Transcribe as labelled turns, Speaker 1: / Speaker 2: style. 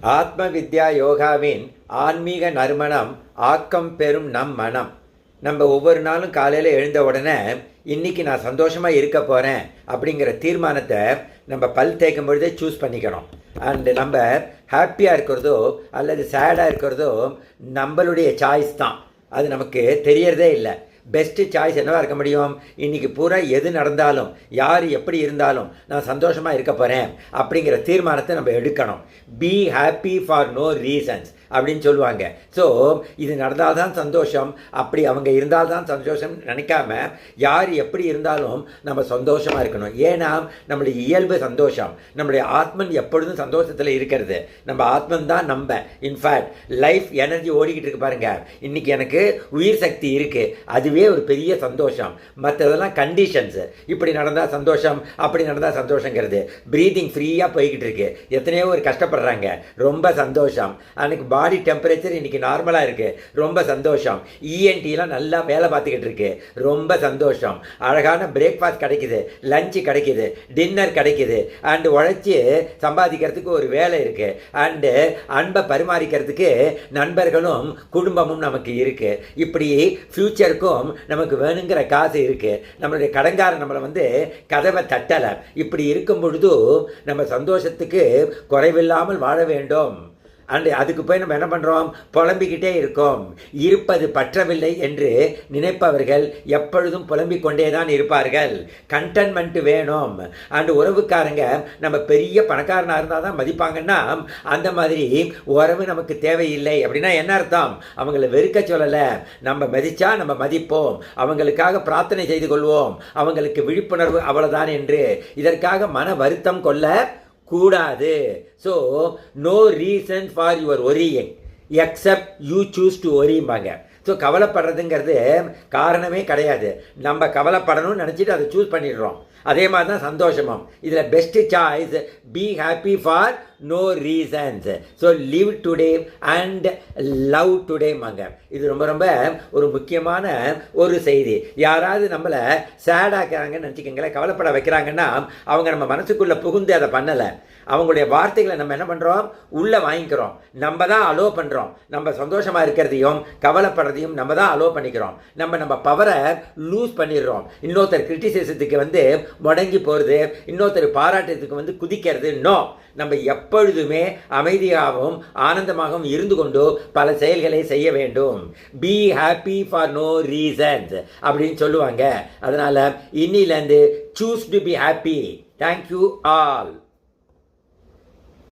Speaker 1: ஆத்ம வித்யா யோகாவின் ஆன்மீக நறுமணம் ஆக்கம் பெறும் நம் மனம். நம்ம ஒவ்வொரு நாளும் காலையில் எழுந்த உடனே இன்றைக்கி நான் சந்தோஷமாக இருக்க போகிறேன் அப்படிங்கிற தீர்மானத்தை நம்ம பல் தேய்க்கும் பொழுதே சூஸ் பண்ணிக்கணும். அண்டு நம்ம ஹாப்பியாக இருக்கிறதோ அல்லது சேடாக இருக்கிறதோ நம்மளுடைய சாய்ஸ் தான். அது நமக்கு தெரியறதே இல்லை. பெஸ்ட்டு சாய்ஸ் என்னவா இருக்க முடியும்? இன்றைக்கி பூரா எது நடந்தாலும் யார் எப்படி இருந்தாலும் நான் சந்தோஷமாக இருக்க போகிறேன் அப்படிங்கிற தீர்மானத்தை நம்ம எடுக்கணும். Be happy for no reasons அப்படின்னு சொல்லுவாங்க. ஸோ இது நடந்தால் தான் சந்தோஷம். அப்படி அவங்க இருந்தால் தான் சந்தோஷம் நினைக்காம யார் எப்படி இருந்தாலும் நம்ம சந்தோஷமாக இருக்கணும். ஏன்னா நம்மளுடைய இயல்பு சந்தோஷம். நம்மளுடைய ஆத்மன் எப்பொழுதும் சந்தோஷத்தில் இருக்கிறது. நம்ம ஆத்மன் தான் நம்ம. இன்ஃபேக்ட் லைஃப் எனர்ஜி ஓடிக்கிட்டு இருக்கு பாருங்க. இன்னைக்கு எனக்கு உயிர் சக்தி இருக்குது அதுவே ஒரு பெரிய சந்தோஷம். மற்றதெல்லாம் கண்டிஷன்ஸு இப்படி நடந்தால் சந்தோஷம் அப்படி நடந்தால் சந்தோஷங்கிறது. ப்ரீதிங் ஃப்ரீயாக போய்கிட்டு இருக்கு எத்தனையோ ஒரு கஷ்டப்படுறாங்க. ரொம்ப சந்தோஷம். அன்னைக்கு பாடி டெம்பரேச்சர் இன்னைக்கு நார்மலாக இருக்கு. ரொம்ப சந்தோஷம். இஎன்டிலாம் நல்லா வேலை பார்த்துக்கிட்டு இருக்கு ரொம்ப சந்தோஷம். அழகான பிரேக்ஃபாஸ்ட் கிடைக்குது. லஞ்சு கிடைக்குது. டின்னர் கிடைக்குது. அண்டு உழைச்சி சம்பாதிக்கிறதுக்கு ஒரு வேலை இருக்கு. அண்டு அன்பை பரிமாறிக்கிறதுக்கு நண்பர்களும் குடும்பமும் நமக்கு இருக்கு. இப்படி ஃப்யூச்சருக்கும் நமக்கு வேணுங்கிற காசு இருக்குது நம்மளுடைய கடங்காரன் நம்மளை வந்து கதவை தட்டலை. இப்படி இருக்கும் பொழுது நம்ம சந்தோஷத்துக்கு குறைவில்லாமல் வாழ வேண்டும். அண்ட் அதுக்கு போய் நம்ம என்ன பண்ணுறோம் புலம்பிக்கிட்டே இருக்கோம். இருப்பது பற்றவில்லை என்று நினைப்பவர்கள் எப்பொழுதும் புலம்பிக் கொண்டே தான் இருப்பார்கள். கண்டன்மெண்ட் வேணும். அண்ட் உறவுக்காரங்க நம்ம பெரிய பணக்காரனாக இருந்தால் தான் மதிப்பாங்கன்னா அந்த மாதிரி உறவு நமக்கு தேவையில்லை. அப்படின்னா என்ன அர்த்தம்? அவங்கள வெறுக்க சொல்லலை. நம்ம மதிச்சா நம்ம மதிப்போம். அவங்களுக்காக பிரார்த்தனை செய்து கொள்வோம். அவங்களுக்கு விழிப்புணர்வு அவ்வளோதான் என்று. இதற்காக மன வருத்தம் கொள்ள கூடாது. So no reason for your worrying except you choose to ஒரியும்பாங்க so கவலைப்படுறதுங்கிறது காரணமே கிடையாது. நம்ம கவலைப்படணும்னு நினச்சிட்டு அதை சூஸ் பண்ணிடுறோம். அதே மாதிரி தான் சந்தோஷமும். இதில் best choice be happy for no reasons so live today and love டுடேமாங்க இது ரொம்ப ரொம்ப ஒரு முக்கியமான ஒரு செய்தி. யாராவது நம்மளை சேடாக்குறாங்கன்னு நினச்சிக்கோங்களேன் கவலைப்பட வைக்கிறாங்கன்னா அவங்க நம்ம மனசுக்குள்ளே புகுந்து அதை பண்ணலை. அவங்களுடைய வார்த்தைகளை நம்ம என்ன பண்ணுறோம் உள்ளே வாங்கிக்கிறோம். நம்ம தான் அலோ பண்ணுறோம் நம்ம சந்தோஷமாக இருக்கிறதையும் பண்ணுறதையும் நம்ம தான் அலோவ் பண்ணிக்கிறோம். நம்ம நம்ம பவரை லூஸ் பண்ணிடுறோம். இன்னொருத்தர் கிரிட்டிசிசத்துக்கு வந்து முடங்கி போகிறது இன்னொருத்தர் பாராட்டுறதுக்கு வந்து குதிக்கிறது நோ நம்ம எப்பொழுதுமே அமைதியாகவும் ஆனந்தமாகவும் இருந்து கொண்டு பல செயல்களை செய்ய வேண்டும். Be happy for no reasons அப்படின்னு சொல்லுவாங்க. அதனால் இன்னிலேருந்து choose to be happy thank you all